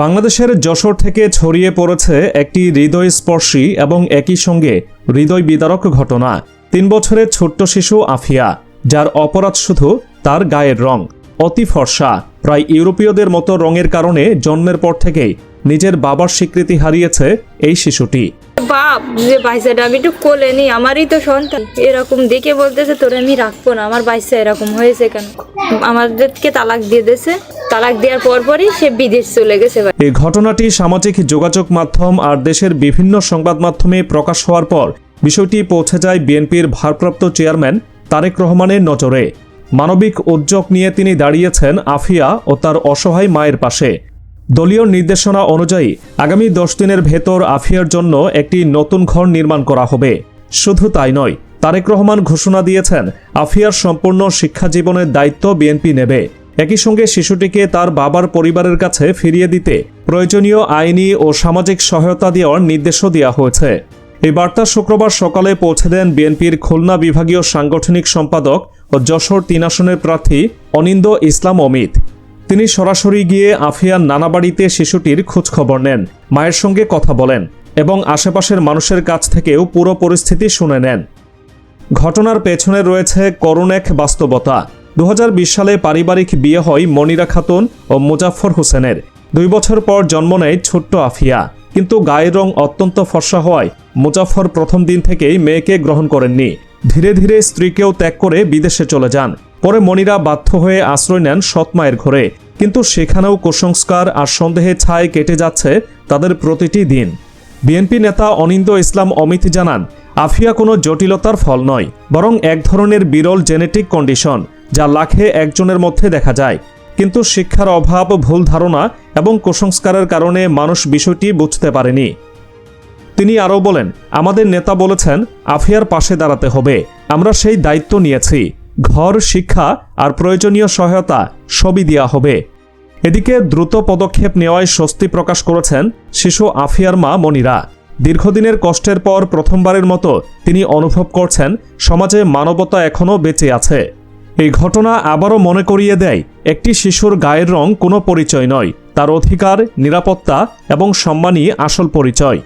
বাংলাদেশের যশোর থেকে ছড়িয়ে পড়েছে একটি হৃদয়স্পর্শী এবং একই সঙ্গে হৃদয় বিদারক ঘটনা। তিন বছরের ছোট্ট শিশু আফিয়া, যার অপরাধ শুধু তার গায়ের রং, অতি ফর্সা, প্রায় ইউরোপীয়দের মতো রঙের কারণে জন্মের পর থেকেই নিজের বাবার স্বীকৃতি হারিয়েছে এই শিশুটি। বাপ, যে বাইসাটা আমি একটু কোলে নি আমারই তো সন্তান। এরকম দেখে বলতেছে, তোরে আমি রাখব না, আমার বাইসা এরকম হয়েছে কেন? আমাদেরকে তালাক দিয়ে দিয়েছে। তালাক দেওয়ার পর পরই সে বিদেশ চলে গেছে এই ঘটনাটি সামাজিক যোগাযোগ মাধ্যম আর দেশের বিভিন্ন সংবাদ মাধ্যমে প্রকাশ হওয়ার পর বিষয়টি পৌঁছে যায় বিএনপির ভারপ্রাপ্ত চেয়ারম্যান তারেক রহমানের নজরে। মানবিক উদ্যোগ নিয়ে তিনি দাঁড়িয়েছেন আফিয়া ও তার অসহায় মায়ের পাশে। দলীয় নির্দেশনা অনুযায়ী আগামী দশ দিনের ভেতর আফিয়ার জন্য একটি নতুন ঘর নির্মাণ করা হবে। শুধু তাই নয়, তারেক রহমান ঘোষণা দিয়েছেন, আফিয়ার সম্পূর্ণ শিক্ষা জীবনের দায়িত্ব বিএনপি নেবে। একই সঙ্গে শিশুটিকে তার বাবার পরিবারের কাছে ফিরিয়ে দিতে প্রয়োজনীয় আইনি ও সামাজিক সহায়তা দেওয়ার নির্দেশও দেওয়া হয়েছে। এই বার্তা শুক্রবার সকালে পৌঁছে দেন বিএনপির খুলনা বিভাগীয় সাংগঠনিক সম্পাদক ও যশোর তিন আসনের প্রার্থী অনিন্দ ইসলাম অমিত। তিনি সরাসরি গিয়ে আফিয়ার নানা বাড়িতে শিশুটির খোঁজখবর নেন, মায়ের সঙ্গে কথা বলেন এবং আশেপাশের মানুষের কাছ থেকেও পুরো পরিস্থিতি শুনে নেন। ঘটনার পেছনে রয়েছে করুণ এক বাস্তবতা। দু হাজার বিশ সালে পারিবারিক বিয়ে হয় মনিরা খাতুন ও মুজাফর হোসেনের। দুই বছর পর জন্ম নেয় ছোট্ট আফিয়া। কিন্তু গায়ের রং অত্যন্ত ফর্সা হওয়ায় মুজাফর প্রথম দিন থেকেই মেয়েকে গ্রহণ করেননি। ধীরে ধীরে স্ত্রীকেও ত্যাগ করে বিদেশে চলে যান। পরে মনিরা বাধ্য হয়ে আশ্রয় নেন সৎমায়ের ঘরে। কিন্তু সেখানেও কুসংস্কার আর সন্দেহে ছায় কেটে যাচ্ছে তাদের প্রতিটি দিন। বিএনপি নেতা অনিন্দ ইসলাম অমিত জানান, আফিয়া কোনো জটিলতার ফল নয়, বরং এক ধরনের বিরল জেনেটিক কন্ডিশন যা লাখে একজনের মধ্যে দেখা যায়। কিন্তু শিক্ষার অভাব, ভুল ধারণা এবং কুসংস্কারের কারণে মানুষ বিষয়টি বুঝতে পারেনি। তিনি আরও বলেন, আমাদের নেতা বলেছেন, আফিয়ার পাশে দাঁড়াতে হবে। আমরা সেই দায়িত্ব নিয়েছি। ঘর, শিক্ষা আর প্রয়োজনীয় সহায়তা সবই দেওয়া হবে। এদিকে দ্রুত পদক্ষেপ নেওয়ায় স্বস্তি প্রকাশ করেছেন শিশু আফিয়ার মা মনিরা। দীর্ঘদিনের কষ্টের পর প্রথমবারের মতো তিনি অনুভব করছেন, সমাজে মানবতা এখনও বেঁচে আছে। এই ঘটনা আবারও মনে করিয়ে দেয়, একটি শিশুর গায়ের রং কোনো পরিচয় নয়। তার অধিকার, নিরাপত্তা এবং সম্মানই আসল পরিচয়।